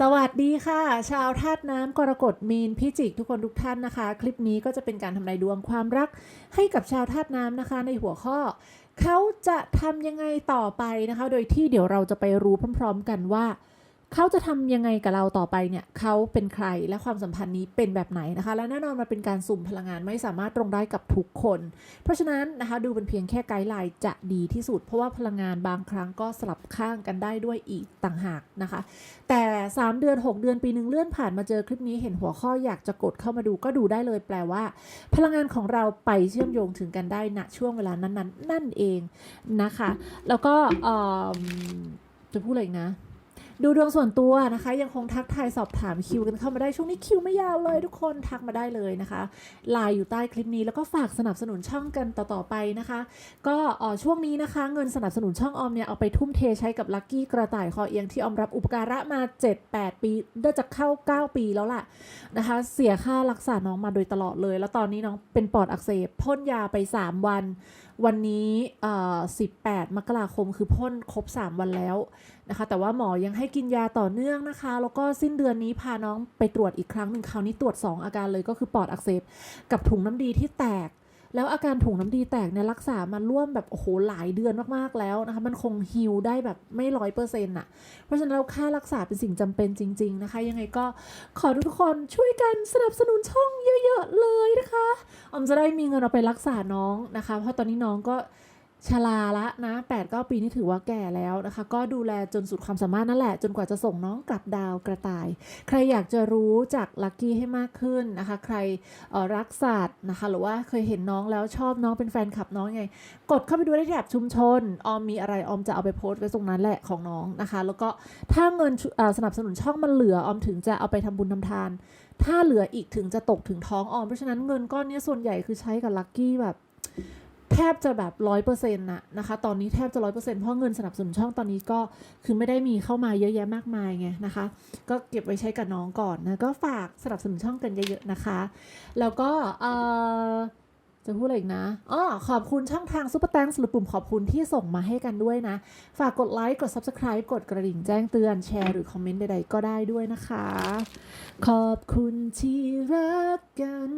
สวัสดีค่ะ ชาวธาตุน้ำกรกฎมีนพิจิกทุกคนทุกท่านนะคะ คลิปนี้ก็จะเป็นการทำนายดวงความรักให้กับชาวธาตุน้ำนะคะ ในหัวข้อ เขาจะทำยังไงต่อไปนะคะ โดยที่เดี๋ยวเราจะไปรู้พร้อม ๆ กันว่า เขาจะทำยังไงกับเราต่อไปเนี่ยเขาเป็นใครและความสัมพันธ์นี้เป็นแบบไหนนะคะ และแน่นอนมันเป็นการสุ่มพลังงานไม่สามารถตรงได้กับทุกคน เพราะฉะนั้นนะคะดูเป็นเพียงแค่ไกด์ไลน์จะดีที่สุด เพราะว่าพลังงานบางครั้งก็สลับข้างกันได้ด้วยอีกต่างหากนะคะ แต่ 3 เดือน 6 เดือนปีหนึ่งเลื่อนผ่านมาเจอคลิปนี้เห็นหัวข้ออยากจะกดเข้ามาดูก็ดูได้เลยแปลว่า พลังงานของเราไปเชื่อมโยงถึงกันได้ณช่วงเวลานั้นๆ นั่นเองนะคะ แล้วก็จะพูดอะไรนะ ดูดวงส่วนตัวนะคะ ยังคงทักทายสอบถามคิวกันเข้ามาได้ช่วงนี้คิวไม่ยาวเลยทุกคนทักมาได้เลยนะคะไลน์อยู่ใต้คลิปนี้แล้วก็ฝากสนับสนุนช่องกันต่อๆไปนะคะ ก็ช่วงนี้นะคะ เงินสนับสนุนช่องออมเนี่ยเอาไปทุ่มเทใช้กับลัคกี้กระต่ายคอเอียงที่ออมรับอุปการะมา 7-8 ปีน่าจะเข้า 9 ปีแล้วล่ะนะคะ เสียค่ารักษาน้องมาโดยตลอดเลย แล้วตอนนี้น้องเป็นปอดอักเสบพ่นยาไป 3 วันวันนี้18มกราคมคือพ่นครบ 3 วันแล้วนะคะ แต่ว่าหมอยังให้กินยาต่อเนื่องนะคะ แล้วก็สิ้นเดือนนี้พาน้องไปตรวจอีกครั้งหนึ่งคราวนี้ตรวจ 2 อาการเลยก็คือปอดอักเสบกับถุงน้ำดีที่แตก แล้วอาการถุงน้ำดีแตกเนี่ยรักษามาร่วมแบบโอ้โหหลายเดือนมากๆแล้วนะคะ มันคงฮิลได้แบบไม่ร้อยเปอร์เซ็นต์อะ เพราะฉะนั้นเราค่ารักษาเป็นสิ่งจำเป็นจริง ๆนะคะ ยังไงก็ขอทุกคนช่วยกันสนับสนุนช่องเยอะ ๆ เลยนะคะออมจะได้มีเงินเอาไปรักษาน้องนะคะ เพราะตอนนี้น้องก็ ชราละนะ8ปดปีนี่ถือว่าแก่แล้วนะคะ ก็ดูแลจนสุดความสามารถนั่นแหละ จนกว่าจะส่งน้องกลับดาวกระต่าย ใครอยากจะรู้จากลัคกี้ให้มากขึ้นนะคะ ใครออรักสัตว์นะคะ หรือว่าเคยเห็นน้องแล้วชอบน้องเป็นแฟนคลับน้องไง กดเข้าไปดูได้ที่แถบชุมชน ออมมีอะไรออมจะเอาไปโพสต์ไว้ตรงนั้นแหละของน้องนะคะ แล้วก็ถ้าเงินสนับสนุนช่องมันเหลือออมถึงจะเอาไปทำบุญทำทาน ถ้าเหลืออีกถึงจะตกถึงท้องออมเพราะฉะนั้นเงินก้อนนี้ส่วนใหญ่คือใช้กับลัคกี้แบบ แทบจะแบบร้อยเปอร์เซ็นต์ะนะคะตอนนี้แทบจะร้อยเปอร์เซ็นต์เพราะเงินสนับสนุนช่องตอนนี้ก็คือไม่ได้มีเข้ามาเยอะแยะมากมายไงนะคะ ก็เก็บไว้ใช้กับน้องก่อนนะก็ฝากสนับสนุนช่องกันเยอะๆนะคะ แล้วก็เอ่อ จะพูดอะไรอีกนะอ๋อขอบคุณช่องทางซุปเปอร์แตงหรือปุ่มขอบคุณที่ส่งมาให้กันด้วยนะ ฝากกดไลค์ กด Subscribe กดกระดิ่งแจ้งเตือน แชร์หรือคอมเมนต์ใดๆ ก็ได้ด้วยนะคะ ขอบคุณที่รักกัน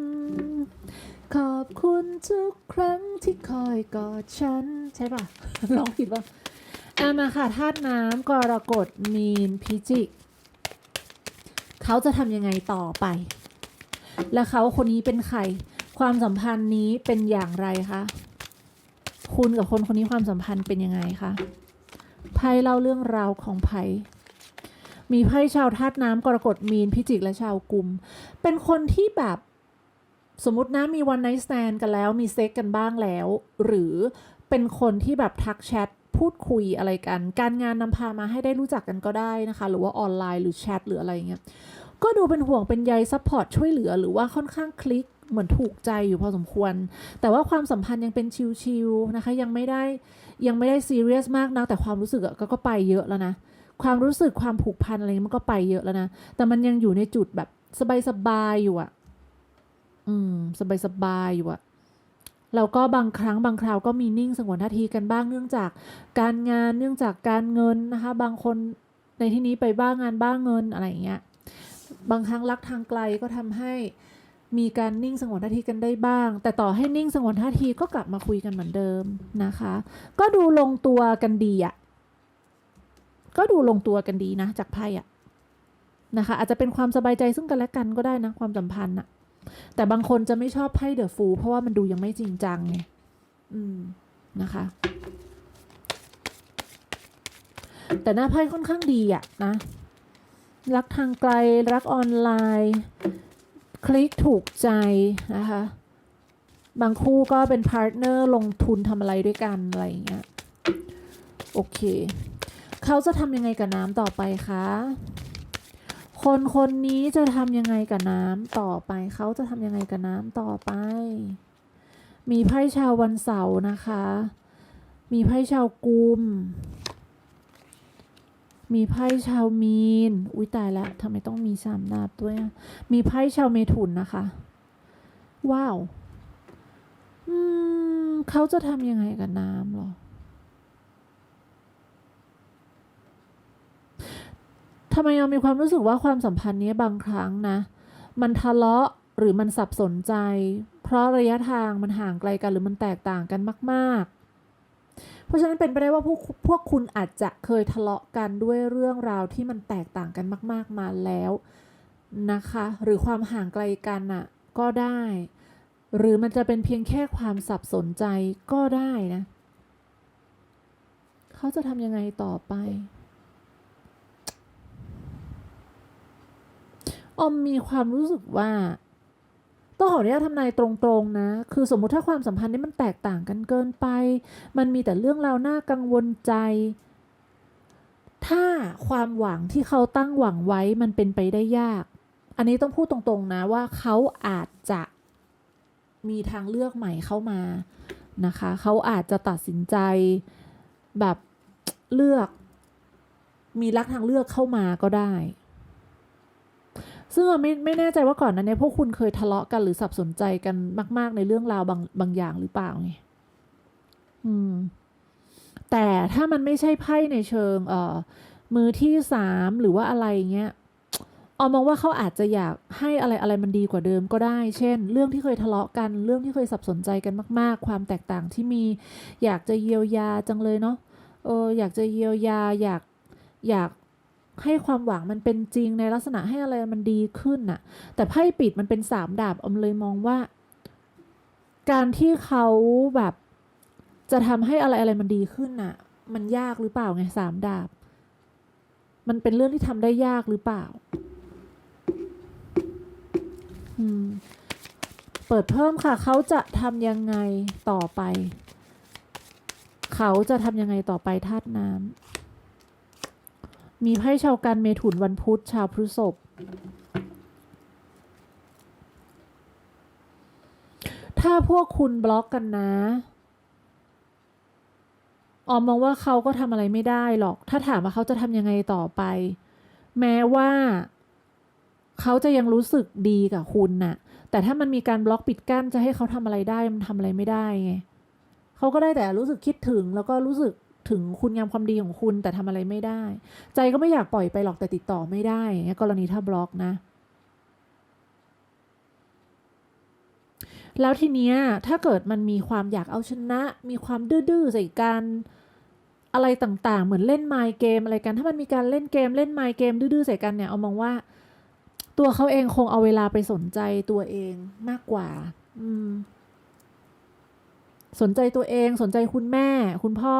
ขอบคุณทุกครั้งที่คอยกอดฉัน ใช่ปะลองผิดปะอามาค่ะธาตุน้ำกรกฎมีนพิจิก เขาจะทำยังไงต่อไป และเขาคนนี้เป็นใคร ความสัมพันธ์นี้เป็นอย่างไรคะคุณกับคนคนนี้ความสัมพันธ์เป็นยังไงคะไพ่เล่าเรื่องราวของไพ่มีไพ่ชาวธาตุน้ำกรกฎมีนพิจิกและชาวกุม เป็นคนที่แบบสมมตินะมีวันไน t ์ t แ a นกันแล้วมีเซ็กกันบ้างแล้ว หรือเป็นคนที่แบบทักแชทพูดคุยอะไรกัน การงานนำพามาให้ได้รู้จักกันก็ได้นะคะ หรือว่าออนไลน์หรือแชทหรืออะไรเงี้ยก็ดูเป็นห่วงเป็นใยซัพพอร์ตช่วยเหลือหรือว่าค่อนข้างคลิก เหมือนถูกใจอยู่พอสมควร แต่ว่าความสัมพันธ์ยังเป็นชิลๆนะคะ ยังไม่ได้ยังไม่ได้ซีเรียสมากนะแต่ความรู้สึกก็ก็ไปเยอะแล้วนะ ความรู้สึกความผูกพันอะไรมันก็ไปเยอะแล้วนะ แต่มันยังอยู่ในจุดแบบสบายๆอยู่อะอืม สบายๆอยู่อะแล้วก็บางครั้งบางคราวก็มีนิ่งสงวนท่าทีกันบ้างเนื่องจากการงานเนื่องจากการเงินนะคะ บางคนในที่นี้ไปบ้างงานบ้างเงินอะไรอย่างเงี้ย บางครั้งรักทางไกลก็ทำให้ มีการนิ่งสงวนท่าทีกันได้บ้าง แต่ต่อให้นิ่งสงวนท่าทีก็กลับมาคุยกันเหมือนเดิมนะคะ ก็ดูลงตัวกันดีอะก็ดูลงตัวกันดีนะจากไพ่อะนะคะ อาจจะเป็นความสบายใจซึ่งกันและกันก็ได้นะความสัมพันธ์อะแต่บางคนจะไม่ชอบไพ่เดอะฟูเพราะว่ามันดูยังไม่จริงจังไงอืมนะคะ แต่หน้าไพ่ค่อนข้างดีอะนะรักทางไกลรักออนไลน์ คลิกถูกใจนะคะ บางคู่ก็เป็นพาร์ทเนอร์ลงทุนทำอะไรด้วยกัน อะไรอย่างเงี้ย โอเค เขาจะทำยังไงกับน้ำต่อไปคะ คนคนนี้จะทำยังไงกับน้ำต่อไป เขาจะทำยังไงกับน้ำต่อไป มีไพ่ชาววันเสาร์นะคะ มีไพ่ชาวกุม มีไพ่ชาวมีน อุ้ยตายแล้วทำไมต้องมีสามดาบด้วย มีไพ่ชาวเมถุนนะคะ ว้าว อืมเขาจะทำยังไงกับน้ำหรอ ทำไมเรามีความรู้สึกว่าความสัมพันธ์นี้บางครั้งนะ มันทะเลาะหรือมันสับสนใจ เพราะระยะทางมันห่างไกลกันหรือมันแตกต่างกันมาก ๆ เพราะฉะนั้นเป็นไปได้ว่าพวกพวกคุณอาจจะเคยทะเลาะกันด้วยเรื่องราวที่มันแตกต่างกันมาก ๆมาแล้วนะคะ หรือความห่างไกลกันน่ะก็ได้ หรือมันจะเป็นเพียงแค่ความสับสนใจก็ได้นะเขาจะทำยังไงต่อไปออมมีความรู้สึกว่า ต้องขออนุญาตทำนายตรงๆนะ คือสมมุติถ้าความสัมพันธ์นี้มันแตกต่างกันเกินไป มันมีแต่เรื่องราวน่ากังวลใจ ถ้าความหวังที่เขาตั้งหวังไว้มันเป็นไปได้ยาก อันนี้ต้องพูดตรงๆนะว่าเขาอาจจะมีทางเลือกใหม่เข้ามานะคะ เขาอาจจะตัดสินใจแบบเลือก มีรักทางเลือกเข้ามาก็ได้ ซึ่งเราไม่ไม่แน่ใจว่าก่อนนั้นเนี่ยพวกคุณเคยทะเลาะกันหรือสับสนใจกันมาก ๆ ในเรื่องราวบางบางอย่างหรือเปล่าไงอืม แต่ถ้ามันไม่ใช่ไพ่ในเชิง เอ่อ มือที่สามหรือว่าอะไรเงี้ยออมมองว่าเขาอาจจะอยากให้อะไรอะไรมันดีกว่าเดิมก็ได้ เช่น เรื่องที่เคยทะเลาะกัน เรื่องที่เคยสับสนใจกันมาก ๆ ความแตกต่างที่มี อยากจะเยียวยาจังเลยเนาะ เออ อยากจะเยียวยา อยาก อยาก ให้ความหวังมันเป็นจริงในลักษณะให้อะไรมันดีขึ้นน่ะ แต่ไพ่ปิดมันเป็นสามดาบอมเลยมองว่า การที่เขาแบบจะทำให้อะไรอะไรมันดีขึ้นน่ะ มันยากหรือเปล่าไงสามดาบ มันเป็นเรื่องที่ทำได้ยากหรือเปล่า อืม เปิดเพิ่มค่ะ เขาจะทำยังไงต่อไป เขาจะทำยังไงต่อไปธาตุน้ำ มีไพ่ชาวกันเมถุนวันพุธชาวพฤษภถ้าพวกคุณบล็อกกันนะ ออมมองว่าเขาก็ทำอะไรไม่ได้หรอก ถ้าถามว่าเขาจะทำยังไงต่อไป แม้ว่า เขาจะยังรู้สึกดีกับคุณน่ะ แต่ถ้ามันมีการบล็อกปิดกั้นจะให้เขาทำอะไรได้มันทำอะไรไม่ได้ไงเขาก็ได้แต่รู้สึกคิดถึงแล้วก็รู้สึก ถึงคุณงามความดีของคุณแต่ทำอะไรไม่ได้ ใจก็ไม่อยากปล่อยไปหรอกแต่ติดต่อไม่ได้กรณีถ้าบล็อกนะ แล้วทีเนี้ยถ้าเกิดมันมีความอยากเอาชนะ มีความดื้อๆใส่กันอะไรต่างๆ เหมือนเล่นไมค์เกมอะไรกัน ถ้ามันมีการเล่นเกมเล่นไมค์เกมดื้อๆใส่กันเนี่ยเอามองว่า ตัวเขาเองคงเอาเวลาไปสนใจตัวเองมากกว่า อืม สนใจตัวเองสนใจคุณแม่ คุณพ่อ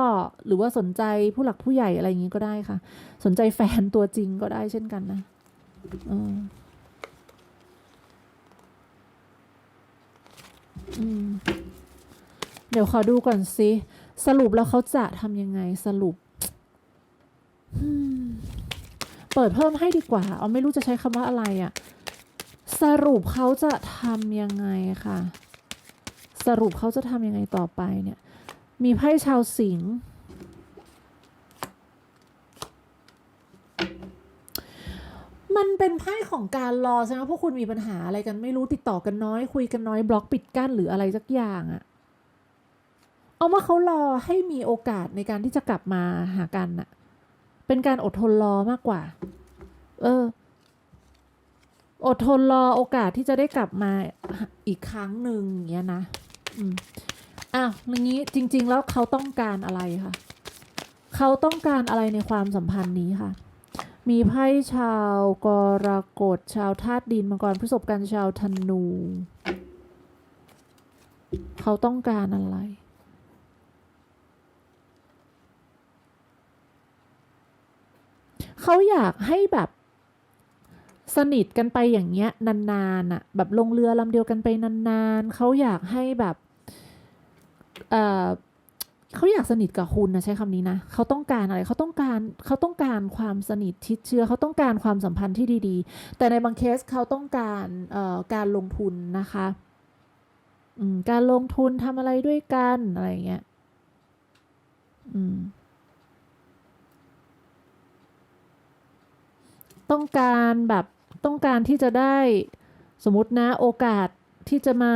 หรือว่าสนใจผู้หลักผู้ใหญ่อะไรอย่างนี้ก็ได้ค่ะ สนใจแฟนตัวจริงก็ได้เช่นกันนะเอออืมเดี๋ยวขอดูก่อนสิ สรุปแล้วเขาจะทำยังไงสรุปเปิดเพิ่มให้ดีกว่า เอาไม่รู้จะใช้คำว่าอะไรอะ สรุปเขาจะทำยังไงค่ะ สรุปเขาจะทำยังไงต่อไปเนี่ย มีไพ่ชาวสิงห์มันเป็นไพ่ของการรอใช่ไหมพวกคุณมีปัญหาอะไรกันไม่รู้ติดต่อกันน้อยคุยกันน้อยบล็อกปิดกั้นหรืออะไรสักอย่างอะเอาว่าเขารอให้มีโอกาสในการที่จะกลับมาหากันน่ะ เป็นการอดทนรอมากกว่า เออ อดทนรอโอกาสที่จะได้กลับมาอีกครั้งหนึ่งอย่างเงี้ยนะ อืมอ้าวอย่างนี้จริง ๆ แล้วเขาต้องการอะไรคะเขาต้องการอะไรในความสัมพันธ์นี้ค่ะ มีไพ่ชาวกรกฎชาวธาตุดินมังกรพฤษภกันชาวธนู เขาต้องการอะไรเขาอยากให้แบบสนิทกันไปอย่างเงี้ยนานๆอะแบบลงเรือลำเดียวกันไปนานๆเขาอยากให้แบบ เขาอยากสนิทกับคุณนะใช้คำนี้นะเขาต้องการอะไรเขาต้องการเขาต้องการความสนิทชิดเชื้อเขาต้องการความสัมพันธ์ที่ดีๆ แต่ในบางเคสเขาต้องการการลงทุนนะคะการลงทุนทำอะไรด้วยกันอะไรเงี้ยต้องการแบบต้องการที่จะได้สมมตินะโอกาสที่จะมา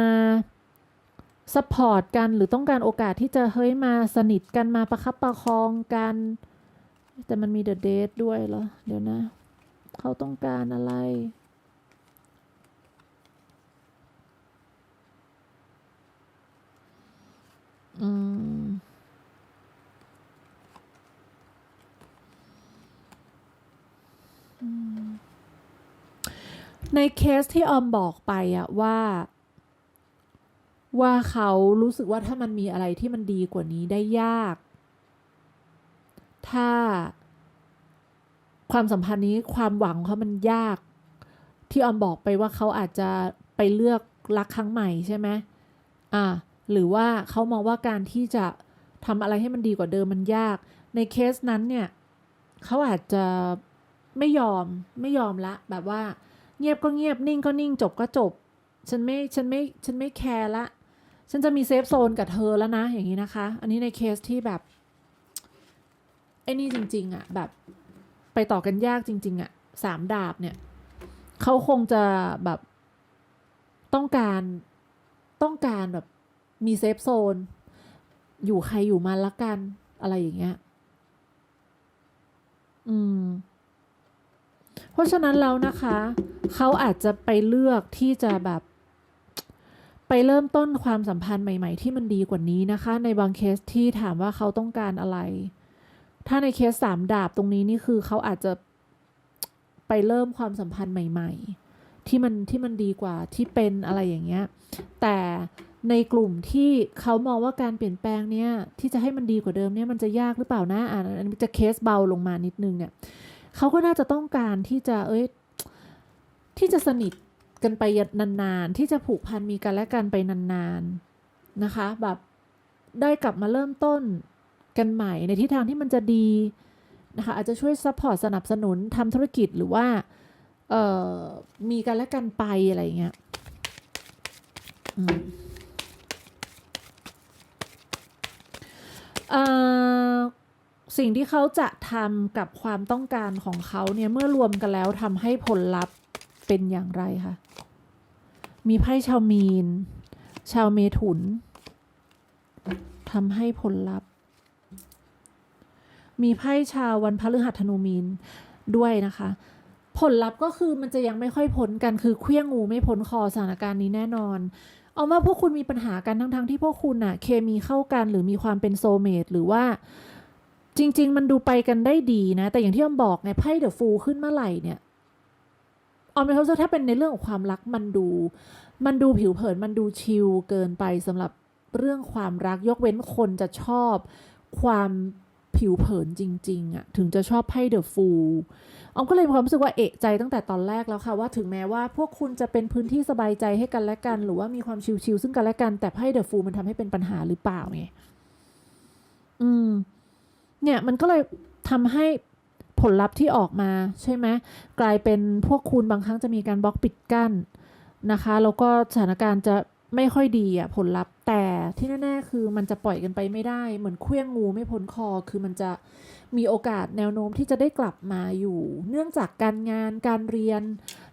ซัพพอร์ตกันหรือต้องการโอกาสที่จะเฮ้ยมาสนิทกันมาประคับประคองกัน แต่มันมีเดอะเดทด้วยเหรอ เดี๋ยวนะ เขาต้องการอะไร อืมในเคสที่ออมบอกไปอะว่า ว่าเขารู้สึกว่าถ้ามันมีอะไรที่มันดีกว่านี้ได้ยาก ถ้าความสัมพันธ์นี้ความหวังเขามันยาก ที่ออมบอกไปว่าเขาอาจจะไปเลือกรักครั้งใหม่ใช่ไหมอ่า หรือว่าเขามองว่าการที่จะทำอะไรให้มันดีกว่าเดิมมันยาก ในเคสนั้นเนี่ยเขาอาจจะไม่ยอมไม่ยอมละ แบบว่า เงียบก็เงียบนิ่งก็นิ่งจบก็จบ ฉันไม่ฉันไม่ฉันไม่แคร์ละ ฉันจะมีเซฟโซนกับเธอแล้วนะอย่างนี้นะคะ อันนี้ในเคสที่แบบไอ้นี่จริง ๆอะแบบไปต่อกันยากจริง ๆอะสามดาบเนี่ยเขาคงจะแบบต้องการต้องการแบบมีเซฟโซน อยู่ใครอยู่มันละกันอะไรอย่างเงี้ย อืม เพราะฉะนั้นแล้วนะคะ เขาอาจจะไปเลือกที่จะแบบ ไปเริ่มต้นความสัมพันธ์ใหม่ ๆ ที่มันดีกว่านี้นะคะ ในบางเคสที่ถามว่าเขาต้องการอะไร ถ้าในเคสสามดาบตรงนี้นี่คือเขาอาจจะไปเริ่มความสัมพันธ์ใหม่ ๆ ที่มันที่มันดีกว่าที่เป็นอะไรอย่างเงี้ย แต่ในกลุ่มที่เขามองว่าการเปลี่ยนแปลงเนี่ยที่จะให้มันดีกว่าเดิมเนี่ยมันจะยากหรือเปล่านะอ่าอันนี้จะเคสเบาลงมานิดนึงเนี่ยเขาก็น่าจะต้องการที่จะเอ้ยที่จะสนิท กันไปนานๆ ที่จะผูกพันมีกันและกันไปนานๆนะคะ แบบได้กลับมาเริ่มต้นกันใหม่ในทิศทางที่มันจะดีนะคะอาจจะช่วยซัพพอร์ตสนับสนุนทำธุรกิจหรือว่ามีกันและกันไปอะไรเงี้ยสิ่งที่เขาจะทำกับความต้องการของเขาเนี่ยเมื่อรวมกันแล้วทำให้ผลลัพธ์ เป็นอย่างไรคะมีไพ่ชาวมีน ชาวเมถุนทำให้ผลลัพธ์ มีไพ่ชาววันพฤหัสธนูมีนด้วยนะคะ ผลลัพธ์ก็คือมันจะยังไม่ค่อยพ้นกันคือเคลี้ยงงูไม่พ้นคอสถานการณ์นี้แน่นอน เอาว่าพวกคุณมีปัญหากันทั้งๆที่พวกคุณอะเคมีเข้ากันหรือมีความเป็นโซเมตหรือว่าจริง ๆ มันดูไปกันได้ดีนะ แต่อย่างที่อมบอกไงไพ่เดอะฟูขึ้นเมื่อไหร่เนี่ย ออมเลยเขาถ้าเป็นในเรื่องของความรักมันดู มันดูผิวเผินมันดูชิลเกินไปสำหรับเรื่องความรักยกเว้นคนจะชอบความผิวเผินจริง ๆอะถึงจะชอบไพ่เดอะฟูออมก็เลยมีความรู้สึกว่าเอะใจตั้งแต่ตอนแรกแล้วค่ะว่าถึงแม้ว่าพวกคุณจะเป็นพื้นที่สบายใจให้กันและกัน หรือว่ามีความชิลๆซึ่งกันและกันแต่ไพ่เดอะฟูมันทำให้เป็นปัญหาหรือเปล่าไงอืม เนี่ยมันก็เลยทำให้ ผลลัพธ์ที่ออกมาใช่ไหมกลายเป็นพวกคุณบางครั้งจะมีการบล็อกปิดกั้นนะคะแล้วก็สถานการณ์จะไม่ค่อยดีอะผลลัพธ์แต่ที่แน่ๆคือมันจะปล่อยกันไปไม่ได้ เหมือนเคลี้ยงงูไม่พ้นคอ คือมันจะมีโอกาสแนวโน้มที่จะได้กลับมาอยู่ เนื่องจากการงานการเรียน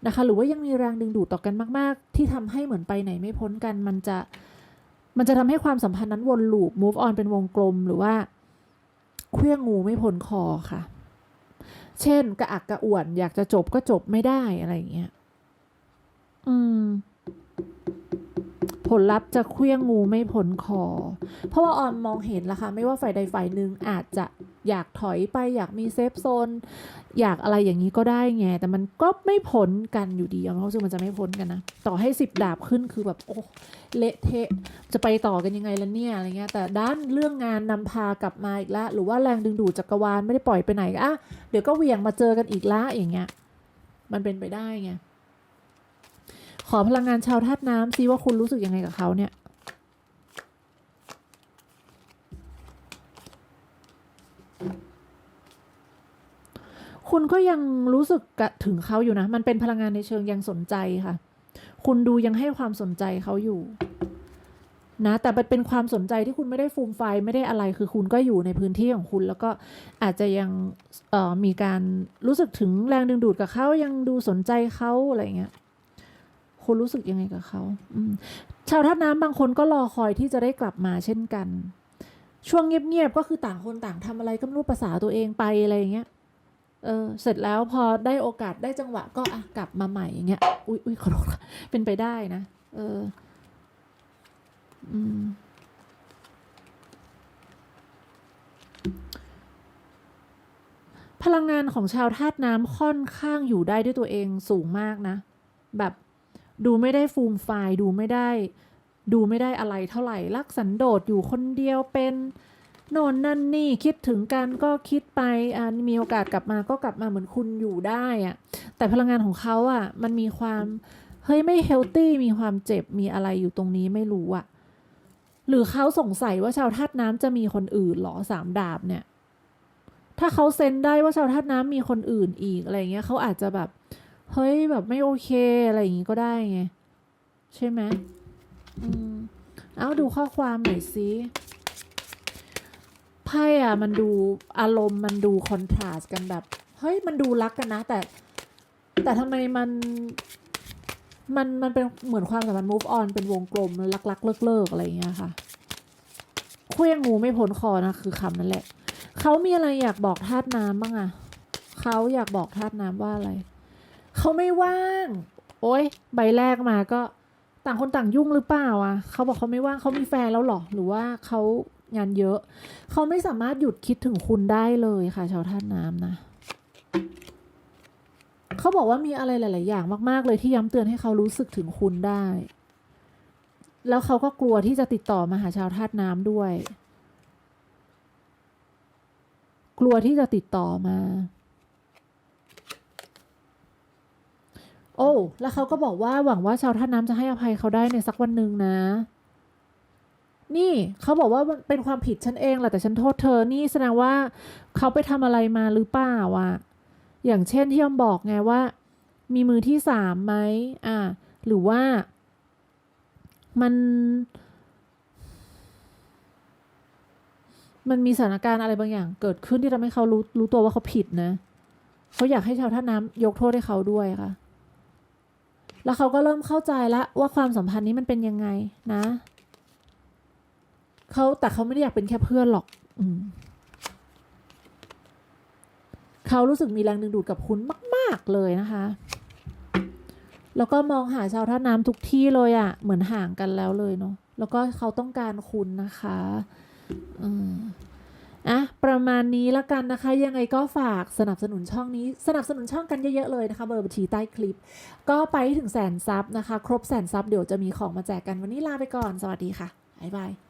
นะคะ หรือว่ายังมีแรงดึงดูดต่อกันมาก ๆ ที่ทำให้เหมือนไปไหนไม่พ้นกัน มันจะมันจะทำให้ความสัมพันธ์นั้นวนลูป move on เป็นวงกลม หรือว่าเครื่องงูไม่พ้นคอค่ะ เช่น กระอักกระอ่วน อยากจะจบก็จบไม่ได้อะไรอย่างเงี้ย อืม ผลลัพธ์จะเคลี้ยงงูไม่พ้นคอ เพราะว่าออนมองเห็นแล้วค่ะไม่ว่าฝ่ายใดฝ่ายหนึ่งอาจจะอยากถอยไปอยากมีเซฟโซนอยากอะไรอย่างนี้ก็ได้ไง แต่มันก็ไม่พ้นกันอยู่ดีออนรู้สึกมันจะไม่พ้นกันนะ ต่อให้สิบดาบขึ้นคือแบบโอ้เละเทะจะไปต่อกันยังไงละเนี่ยอะไรเงี้ยแต่ด้านเรื่องงานนำพากลับมาอีกละ หรือว่าแรงดึงดูดจักรวาลไม่ได้ปล่อยไปไหนอะเดี๋ยวก็เหวี่ยงมาเจอกันอีกละอย่างเงี้ยมันเป็นไปได้ไง ขอพลังงานชาวธาตุน้ำซิว่าคุณรู้สึกยังไงกับเขาเนี่ยคุณก็ยังรู้สึกกถึงเขาอยู่นะ มันเป็นพลังงานในเชิงยังสนใจค่ะ คุณดูยังให้ความสนใจเขาอยู่ นะ แต่มันเป็นความสนใจที่คุณไม่ได้ฟูมไฟไม่ได้อะไร คือคุณก็อยู่ในพื้นที่ของคุณ แล้วก็อาจจะยังมีการรู้สึกถึงแรงดึงดูดกับเขายังดูสนใจเขาอะไรเงี้ย คุณรู้สึกยังไงกับเขาชาวท่าตุน้ำบางคนก็รอคอยที่จะได้กลับมาเช่นกัน ช่วงเงียบๆก็คือต่างคนต่างทำอะไรก็ไม่รู้ภาษาตัวเองไปอะไรอย่างเงี้ยเออเสร็จแล้วพอได้โอกาสได้จังหวะก็อะกลับมาใหม่อย่างเงี้ยอุ้ยอุ้ยขอโทษเป็นไปได้นะ เอออืมพลังงานของชาวธาตุน้ำค่อนข้างอยู่ได้ด้วยตัวเองสูงมากนะ แบบ ดูไม่ได้ฟูมไฟายดูไม่ได้ ดูไม่ได้อะไรเท่าไหร่รักสันโดษอยู่คนเดียวเป็นโน่นนั่นนี่คิดถึงกันก็คิดไปอ่ามีโอกาสกลับมาก็กลับมาเหมือนคุณอยู่ได้อะแต่พลังงานของเขาอะมันมีความเฮ้ยไม่เฮลตี้มีความเจ็บมีอะไรอยู่ตรงนี้ไม่รู้อะหรือเขาสงสัยว่าชาวธาตุน้ำจะมีคนอื่นหรอสามดาบเนี่ย ถ้าเขาเซนได้ว่าชาวธาตุน้ำมีคนอื่นอีกอะไรเงี้ยเขาอาจจะแบบ เฮ้ยแบบไม่โอเคอะไรอย่างงี้ก็ได้ไง ใช่ไหมอืมเอาดูข้อความหน่อยสิไพ่อะมันดูอารมณ์มันดูคอนทราสกันแบบ เฮ้ยมันดูรักกันนะ แต่ แต่ทำไมมันมันมันเป็นเหมือนความสัมพันธ์ move on เป็นวงกลมรักรักเลิกเลิกๆอะไรอย่างเงี้ยค่ะเคลี้ยงงูไม่พ้นคอนะคือคำนั้นแหละ เขามีอะไรอยากบอกธาตุน้ำบ้างอะเขาอยากบอกธาตุน้ำว่าอะไร เขาไม่ว่าง โอ๊ยใบแรกมาก็ต่างคนต่างยุ่งหรือเปล่าอะเขาบอกเขาไม่ว่างเขามีแฟนแล้วเหรอหรือว่าเขางานเยอะ เขาไม่สามารถหยุดคิดถึงคุณได้เลยค่ะ ชาวท่าตุน้ำนะ เขาบอกว่ามีอะไรหลาย ๆ อย่างมาก ๆ เลยที่ย้ำเตือนให้เขารู้สึกถึงคุณได้ แล้วเขาก็กลัวที่จะติดต่อมาหาชาวธาตุน้ำด้วย กลัวที่จะติดต่อมา โอ้ แล้วเขาก็บอกว่าหวังว่าชาวท่าน้ำจะให้อภัยเขาได้ในสักวันหนึ่งนะ นี่เขาบอกว่าเป็นความผิดฉันเองแหละแต่ฉันโทษเธอ นี่แสดงว่าเขาไปทำอะไรมาหรือเปล่าวะอย่างเช่นที่ยอมบอกไงว่า มีมือที่สามไหมอ่า หรือว่า มัน มันมีสถานการณ์อะไรบางอย่าง เกิดขึ้นที่ทำให้เขารู้รู้ตัวว่าเขาผิดนะเขาอยากให้ชาวท่าน้ำยกโทษให้เขาด้วยค่ะ แล้วเขาก็เริ่มเข้าใจแล้วว่าความสัมพันธ์นี้มันเป็นยังไงนะเขาแต่เขาไม่ได้อยากเป็นแค่เพื่อนหรอกอืมเขารู้สึกมีแรงดึงดูดกับคุณมาก ๆ เลยนะคะ แล้วก็มองหาชาวท่าน้ำทุกที่เลยอะ่ะ เหมือนห่างกันแล้วเลยเนาะแล้วก็เขาต้องการคุณนะคะ อืม อะประมาณนี้ละกันนะคะ ยังไงก็ฝากสนับสนุนช่องนี้ สนับสนุนช่องกันเยอะๆเลยนะคะ เบอร์บัญชีใต้คลิป ก็ไปถึงแสนซับนะคะ ครบแสนซับเดี๋ยวจะมีของมาแจกกันวันนี้ลาไปก่อนสวัสดีค่ะบ๊ายบาย